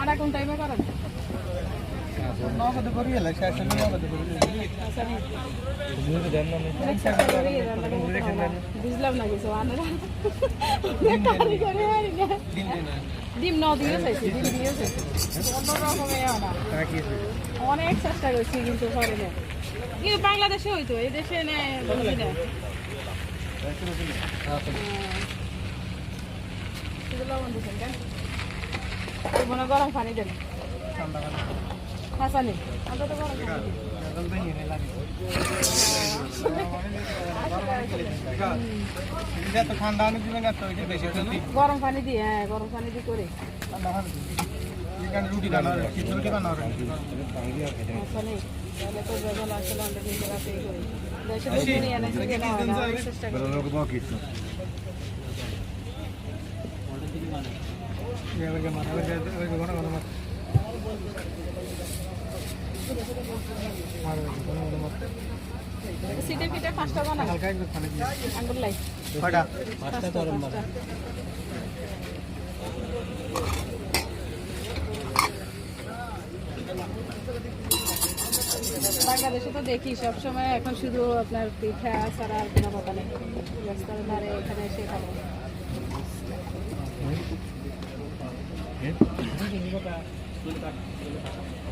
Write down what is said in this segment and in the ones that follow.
আড়া কোন টাইমে করেন নগদ করি এলে শেষ নগদ করি বুঝলাম না কিছু আনারা। কারি করে দিন ডিম ন দিয়ে চাইছি ডিম দিয়ে চাইছি অন্য রকমে না অনেক চেষ্টা করছি কিন্তু পারে না কিন্তু বাংলাদেশে হইতো এই দেশে বুঝি না কেন? এই মনে গরম পানি দেন। ঠান্ডা পানি। হাসা নেই আমরা তো গরম পানি ঠান্ডা গরম পানি দিয়ে হ্যাঁ গরম পানি দিয়ে করে। রুটি কিছু রুটি এবারে মাথা সিটে পিঠে পাঁচটা বানা লাই পাঁচটা। বাংলাদেশে তো দেখি সবসময় এখন শুধু আপনার পিঠা ছাড়া আর কোনো কথা নেই। এখানে এসে খাব। হাফাই আন্দাজ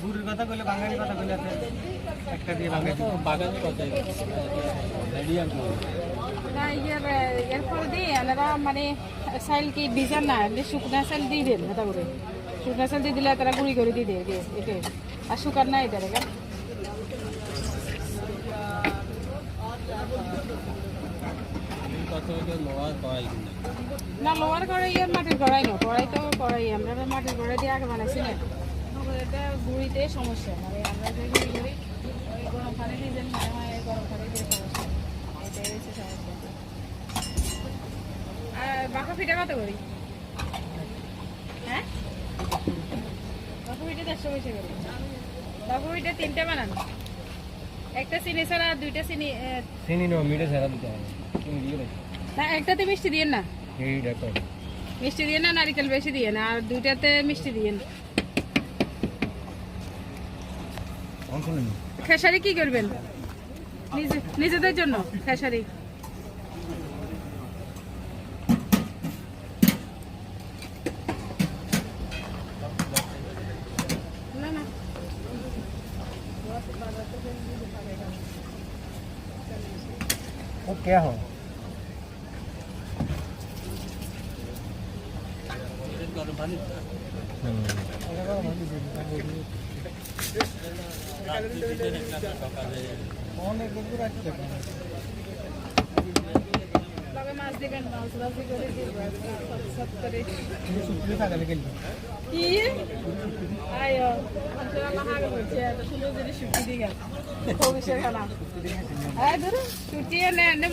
ঘুরের কথা কইলে বাঙালি কথা কইলে আছে একটা দিয়ে বাঙালি। বাঙালি কথা এরপর দিয়ে এনারা মানে চাইল কি ভিজান না এমনি শুকনা চাইল দিয়ে দেন এটা করে। শুকনা চাইল দিয়ে দিলে তারা গুঁড়ি করে দিয়ে দেয় এটাই আর শুকার না এটা না লোয়ার কড়াই ইয়ার মাটির কড়াই না কড়াই তো কড়াই আমরা মাটির কড়াই দিয়ে আগে বানাইছি না। এটা গুঁড়িতে সমস্যা মানে আমরা যে গুঁড়ি করি ওই গরম পানি দিয়ে দেন মনে হয় গরম পানি দিয়ে সমস্যা। এটাই হচ্ছে সমস্যা। আর বাঁকা পিঠা কত করি? হ্যাঁ? বাঁকা পিঠা দেড়শো পয়সা করি। বাঁকা তিনটা বানান। একটা চিনি ছাড়া দুইটা চিনি চিনি নো মিঠে ছাড়া হবে। চিনি দেয় না একটাতে মিষ্টি দিয়ে না এই দেখো মিষ্টি দিয়ে না নারিকেল বেশি দিয়ে না আর দুইটাতে মিষ্টি দিয়ে না অংশ নেই খেসারি কি করবেন নিজে- নিজেদের জন্য খেসারি না না वो क्या हो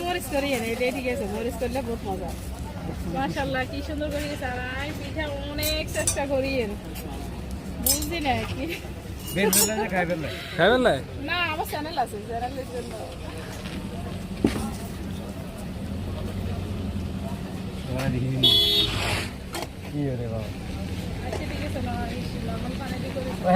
মরিচ করি এনে এটাই ঠিক আছে মরিচ করলে বহুত মজা মাশাল্লাহ কি সুন্দর করে গেছে আর আই পিঠা অনেক চেষ্টা করি বুঝছি না কি। খাইবেন না? আমার চ্যানেল আছে চ্যানেলের জন্য। কি রে বাবা আচ্ছা দিয়ে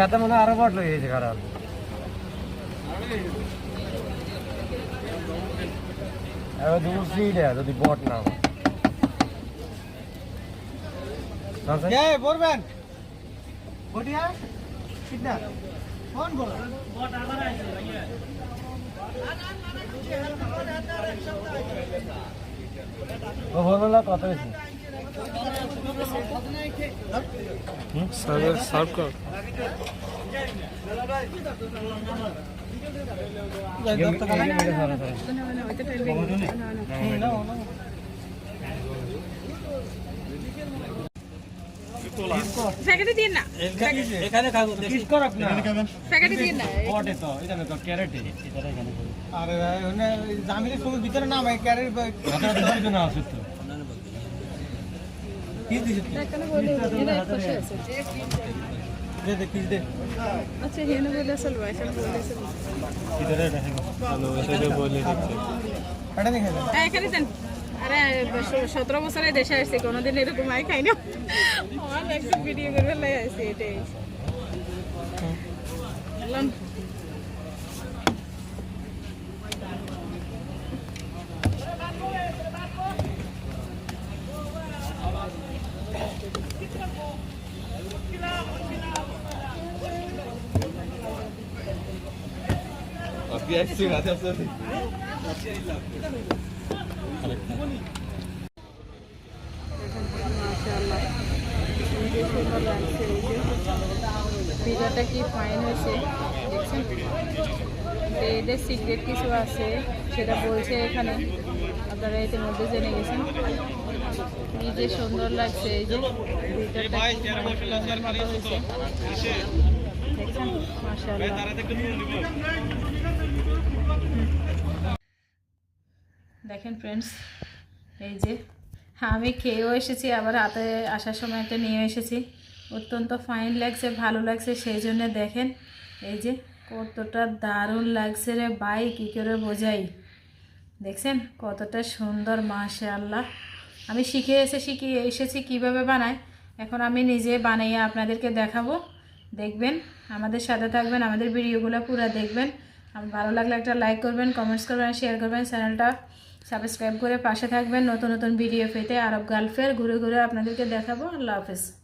হাতে মনে আরও বট লই গেছে খারাপ এবার দূর সিট যদি বট না হয় কে বলবেন বটিয়া কিনা কোন বল বট আবার আছে ভাইয়া ও বলল না কত বেশি সার্ভ কর। হয়তো প্যাকেটে দিয়ে না? এখানে খাব কিস করক না। প্যাকেটে দিয়ে না? পটে তো এটা তো ক্যারেটে। এটা এখানে আরে ভাই ওনে জামিনের সময় ভিতরে না ভাই ক্যারেট ভিতরে তো না আছে তো। কি দিছিস এখানে বলে এরা খুশি আছে দে দে কিস দে? আচ্ছা হেনে বলে আসল ভাই সব বলে আসল ভিতরে দেখেন। ভালো সেটা বলে এটা দেখে হ্যাঁ এখানে দেন। আরে সতেরো বছরে দেশে আসছে কোনোদিন এরকম আই খাই ভিডিও করে ফেলাই আসছে এটাই কি সুন্দর লাগছে এই যে পিজাটা কি ফাইন হয়েছে? দেখছেন? এদের সিক্রেট কিছু আছে, সেটা বলছে এখানে। আপনারা ইতিমধ্যে জেনে গেছেন। কি যে সুন্দর লাগছে, এই যে দেখেন ফ্রেন্ডস এই যে আমি খেয়েও এসেছি, আবার হাতে আসার সময় একটা নিয়ে এসেছি। অত্যন্ত ফাইন লাগছে, ভালো লাগছে, সেই জন্য দেখেন, এই যে কতটা দারুণ লাগছে রে বাই কী করে বোঝাই। দেখছেন, কতটা সুন্দর, মাশাআল্লাহ। আমি শিখে এসে শিখিয়ে এসেছি কীভাবে বানাই এখন আমি নিজে বানাইয়ে আপনাদেরকে দেখাবো। দেখবেন, আমাদের সাথে থাকবেন, আমাদের ভিডিওগুলো পুরো দেখবেন। আর ভালো লাগলে একটা লাইক করবেন কমেন্টস করবেন শেয়ার করবেন। চ্যানেলটা সাবস্ক্রাইব করে পাশে থাকবেন। নতুন নতুন ভিডিও পেতে আরব গালফের ঘুরে ঘুরে আপনাদেরকে দেখাবো। আল্লাহ হাফেজ।